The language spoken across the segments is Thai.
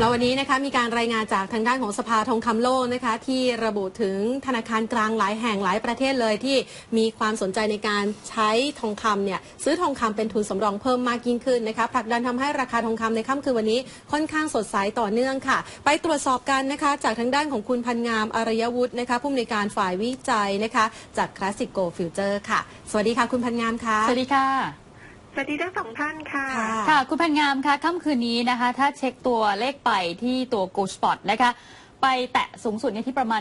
ำหรับวันนี้นะคะมีการรายงานจากทางด้านของสภาทองคำโลกนะคะที่ระบุถึงธนาคารกลางหลายแห่งหลายประเทศเลยที่มีความสนใจในการใช้ทองคำเนี่ยซื้อทองคำเป็นทุนสำรองเพิ่มมากยิ่งขึ้นนะคะผลักดันทำให้ราคาทองคำในค่ำคืนวันนี้ค่อนข้างสดใสต่อเนื่องค่ะ ไปตรวจสอบกันนะคะจากทางด้านของคุณพันงามอารยวุฒินะคะผู้อำนวยการฝ่ายวิจัยนะคะจาก Classic Go Future ค่ะ สวัสดีค่ะคุณพันงามค่ะสวัสดีค่ะ สวัสดีทั้งสองท่านค่ะค่ะ ค่ะ คุณพันงามคะค่ำคืนนี้นะคะ ถ้าเช็คตัวเลขไปที่ตัว Go Spot นะคะ ไปแตะสูงสุดเนี่ยที่ประมาณ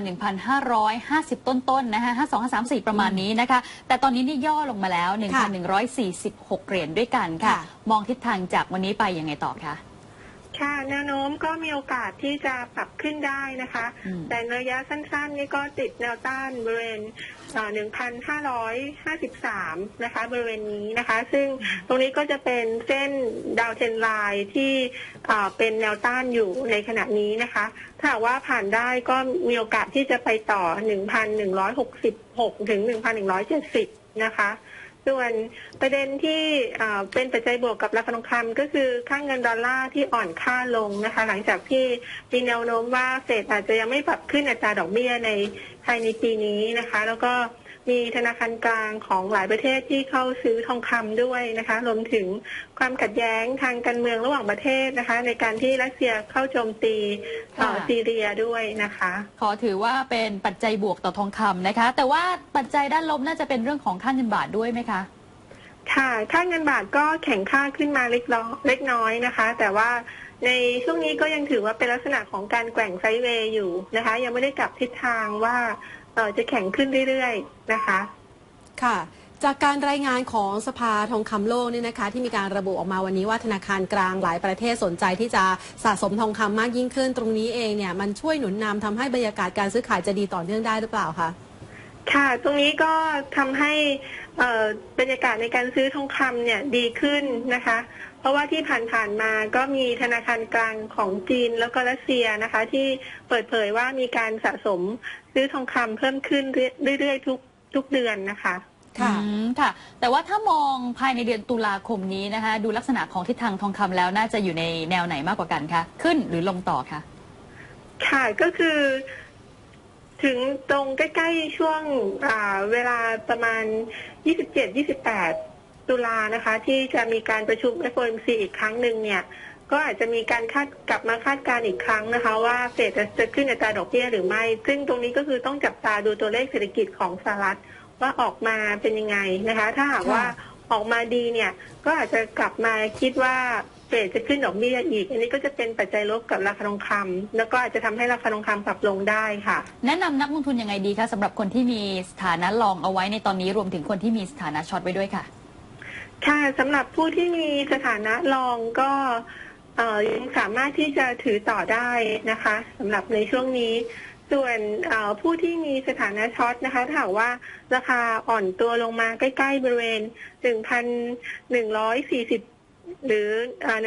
1,550 ต้นๆนะคะ52 53ประมาณนี้นะคะ แต่ตอนนี้นี่ย่อลงมาแล้วค่ะ1,146 เหรียญด้วยกันค่ะค่ะ มองทิศทางจากวันนี้ไปยังไงต่อคะ ค่ะแนวโน้มก็มีโอกาสที่จะปรับขึ้นได้นะคะ อืม แต่ระยะสั้นๆ นี่ก็ติดแนวต้านบริเวณเอ่อ1,553นะคะ บริเวณนี้นะคะ ซึ่งตรงนี้ก็จะเป็นเส้นดาวเทนไลน์ที่เอ่อเป็นแนวต้านอยู่ในขณะนี้นะคะ ถ้าหากว่าผ่านได้ก็มีโอกาสที่จะไปต่อ1,166ถึง1,170นะคะ ส่วนประเด็นที่เป็นปัจจัยบวกกับราคาทองคำก็คือค่างเงินดอลลาร์ที่อ่อนค่าลงนะคะ หลังจากที่มีแนวโน้มว่าเฟดอาจจะยังไม่ปรับขึ้นอัตราดอกเบี้ยในภายในปีนี้นะคะ แล้วก็มีธนาคารกลางของหลายประเทศที่เข้าซื้อทองคำด้วยนะคะ รวมถึงความขัดแย้งทางการเมืองระหว่างประเทศนะคะ ในการที่รัสเซียเข้าโจมตี เอ่อค่ะซีเรียด้วยนะคะ ขอถือว่าเป็นปัจจัยบวกต่อทองคำนะคะ แต่ว่าปัจจัยด้านลบน่าจะเป็นเรื่องของค่าเงินบาทด้วยไหมคะค่ะค่าเงินบาทก็แข็งค่าขึ้นมาเล็กน้อยเล็กน้อยนะคะ แต่ว่าในช่วงนี้ก็ยังถือว่าเป็นลักษณะของการแกว่งไซด์เวย์อยู่นะคะ ยังไม่ได้กลับทิศทางว่าเอ่อจะแข็งขึ้นเรื่อยๆนะคะ ค่ะ จากการรายงานของสภาทองคำโลกเนี่ยนะคะ ที่มีการระบุออกมาวันนี้ว่าธนาคารกลางหลายประเทศสนใจที่จะสะสมทองคำมากยิ่งขึ้นตรงนี้เองเนี่ยมันช่วยหนุนนำทำให้บรรยากาศการซื้อขายจะดีต่อเนื่องได้หรือเปล่าคะค่ะ ตรงนี้ก็ทำให้บรรยากาศในการซื้อทองคำเนี่ยดีขึ้นนะคะ เพราะว่าที่ผ่านๆมาก็มีธนาคารกลางของจีนแล้วก็รัสเซียนะคะ ที่เปิดเผยว่ามีการสะสมซื้อทองคำเพิ่มขึ้นเรื่อยๆทุกทุกเดือนนะคะ ค่ะอืมค่ะ แต่ว่าถ้ามองภายในเดือนตุลาคมนี้นะคะ ดูลักษณะของทิศทางทองคำแล้วน่าจะอยู่ในแนวไหนมากกว่ากันคะขึ้นหรือลงต่อคะค่ะก็คือ ถึงตรงใกล้ๆช่วงอ่าเวลาประมาณ 27-28 ตุลานะคะ ที่จะมีการประชุม FOMC อีกครั้งหนึ่งเนี่ย ก็อาจจะมีการคาดกลับมาคาดการณ์อีกครั้งนะคะ ว่าเฟดจะจะขึ้นอัตราดอกเบี้ยหรือไม่ ซึ่งตรงนี้ก็คือต้องจับตาดูตัวเลขเศรษฐกิจของสหรัฐ ว่าออกมาเป็นยังไงนะคะ ถ้าหากว่าค่ะออกมาดีเนี่ย ก็อาจจะกลับมาคิดว่าเฟดจะขึ้นดอกเบี้ยอีก อันนี้ก็จะเป็นปัจจัยลบกับราคาทองคำแล้วก็อาจจะทำให้ราคาทองคำปรับลงได้ค่ะ แนะนำนักลงทุนยังไงดีคะสำหรับคนที่มีสถานะลองเอาไว้ในตอนนี้รวมถึงคนที่มีสถานะช็อตไว้ด้วยค่ะ ค่ะสำหรับผู้ที่มีสถานะรองก็เอ่อยังสามารถที่จะถือต่อได้นะคะสำหรับในช่วงนี้ ส่วนเอ่อผู้ที่มีสถานะช็อตนะคะถ้าหากว่าราคาอ่อนตัวลงมาใกล้ ๆ บริเวณ 1,140 หรือเอ่อ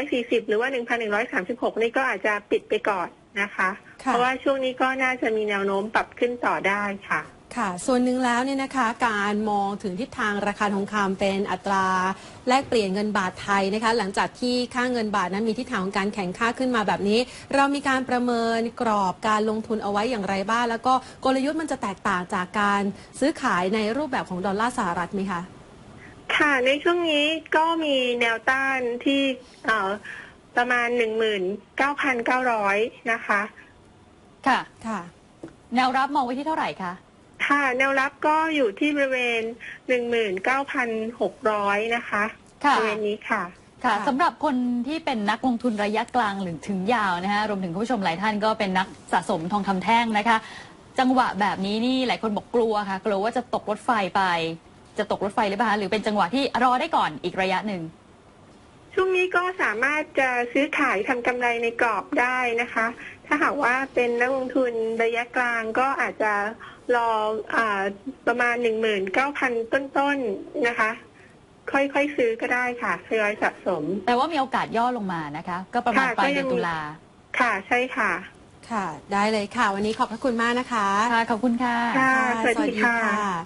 1,140 หรือว่า 1,136 นี่ก็อาจจะปิดไปก่อนนะคะค่ะเพราะว่าช่วงนี้ก็น่าจะมีแนวโน้มปรับขึ้นต่อได้ค่ะ ค่ะ ส่วนหนึ่งแล้วเนี่ยนะคะการมองถึงทิศทางราคาทองคำเป็นอัตราแลกเปลี่ยนเงินบาทไทยนะคะหลังจากที่ค่าเงินบาทนั้นมีทิศทางของการแข่งค่าขึ้นมาแบบนี้ เรามีการประเมินกรอบการลงทุนเอาไว้อย่างไรบ้างแล้วก็กลยุทธ์มันจะแตกต่างจากการซื้อขายในรูปแบบของดอลลาร์สหรัฐไหมคะค่ะในช่วงนี้ก็มีแนวต้านที่เอ่อประมาณ19,900นะคะ ค่ะค่ะ แนวรับมองไว้ที่เท่าไหร่คะ ค่ะ แนวรับก็อยู่ที่บริเวณ 19,600 นะคะค่ะบริเวณนี้ค่ะค่ะค่ะสำหรับคนที่เป็นนักลงทุนระยะกลางหรือถึงยาวนะคะรวมถึงคุณผู้ชมหลายท่านก็เป็นนักสะสมทองคำแท่งนะคะ จังหวะแบบนี้นี่หลายคนบอกกลัวค่ะ กลัวว่าจะตกรถไฟไป จะตกรถไฟหรือเปล่าคะหรือเป็นจังหวะที่รอได้ก่อนอีกระยะหนึ่งช่วงนี้ก็สามารถจะซื้อขายทำกำไรในกรอบได้นะคะ ถ้าหากว่าเป็นนักลงทุนระยะกลางก็อาจจะ รออาประมาณ19,000ต้นๆนะคะ ค่อยๆซื้อก็ได้ค่ะทยอยสะสม แต่ว่ามีโอกาสย่อลงมานะคะ ก็ประมาณค่ะปลายก็ยัเดืองนตุลาค่ะใช่ค่ะ ค่ะ ได้เลยค่ะ วันนี้ขอบพระคุณมากนะคะ ค่ะ ขอบคุณค่ะค่ะค่ะสวัสดีค่ะ